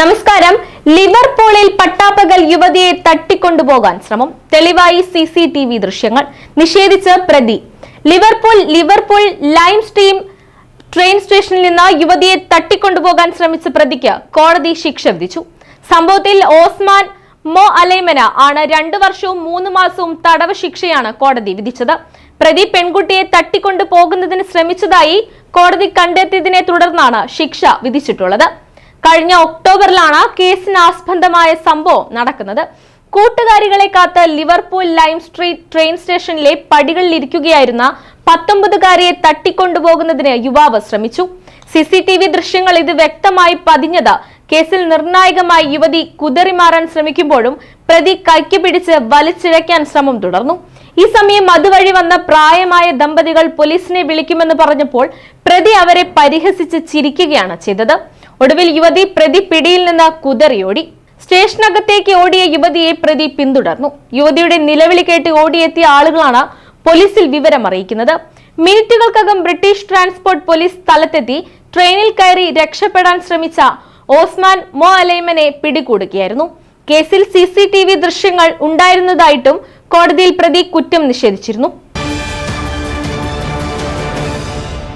നമസ്കാരം. ലിവർപൂളിൽ പട്ടാപ്പകൽ യുവതിയെ തട്ടിക്കൊണ്ടുപോകാൻ ശ്രമം. തെളിവായി സി സി ടി വി ദൃശ്യങ്ങൾ. നിഷേധിച്ച് പ്രതി. Liverpool Liverpool Lime Street train സ്റ്റേഷനിൽ നിന്ന് യുവതിയെ തട്ടിക്കൊണ്ടുപോകാൻ ശ്രമിച്ച പ്രതിക്ക് കോടതി ശിക്ഷ വിധിച്ചു. സംഭവത്തിൽ ഓസ്മാൻ മോ അലൈമന ആണ് രണ്ടു വർഷവും മൂന്ന് മാസവും തടവ് ശിക്ഷയാണ് കോടതി വിധിച്ചത്. പ്രതി പെൺകുട്ടിയെ തട്ടിക്കൊണ്ടു പോകുന്നതിന് ശ്രമിച്ചതായി കോടതി കണ്ടെത്തിയതിനെ തുടർന്നാണ് ശിക്ഷ വിധിച്ചിട്ടുള്ളത്. കഴിഞ്ഞ ഒക്ടോബറിലാണ് കേസിന് ആസ്പദമായ സംഭവം നടക്കുന്നത്. കൂട്ടുകാരികളെ കാത്ത് ലിവർപൂൾ ലൈം സ്ട്രീറ്റ് ട്രെയിൻ സ്റ്റേഷനിലെ പടികളിൽ ഇരിക്കുകയായിരുന്ന പത്തൊമ്പതുകാരിയെ തട്ടിക്കൊണ്ടുപോകുന്നതിന് യുവാവ് ശ്രമിച്ചു. സി സി ടി വി ദൃശ്യങ്ങൾ ഇത് വ്യക്തമായി പതിഞ്ഞത് കേസിൽ നിർണായകമായി യുവതി കുതറിമാറാൻ ശ്രമിക്കുമ്പോഴും പ്രതി കൈക്ക് പിടിച്ച് വലിച്ചിഴയ്ക്കാൻ ശ്രമം തുടർന്നു. ഈ സമയം അതുവഴി വന്ന പ്രായമായ ദമ്പതികൾ പോലീസിനെ വിളിക്കുമെന്ന് പറഞ്ഞപ്പോൾ പ്രതി അവരെ പരിഹസിച്ച് ചിരിക്കുകയാണ് ചെയ്തത്. ഒടുവിൽ യുവതി പ്രതി പിടിയിൽ നിന്ന് കുതറിയോടി. സ്റ്റേഷനകത്തേക്ക് ഓടിയ യുവതിയെ പ്രതി പിന്തുടർന്നു. യുവതിയുടെ നിലവിളി കേട്ട് ഓടിയെത്തിയ ആളുകളാണ് പോലീസിൽ വിവരം അറിയിക്കുന്നത് മിനിറ്റുകൾക്കകം ബ്രിട്ടീഷ് ട്രാൻസ്പോർട്ട് പോലീസ് സ്ഥലത്തെത്തി ട്രെയിനിൽ കയറി രക്ഷപ്പെടാൻ ശ്രമിച്ച ഓസ്മാൻ മോ അലൈമനെ പിടികൂടുകയായിരുന്നു. കേസിൽ സി ദൃശ്യങ്ങൾ ഉണ്ടായിരുന്നതായിട്ടും കോടതിയിൽ പ്രതി കുറ്റം നിഷേധിച്ചിരുന്നു.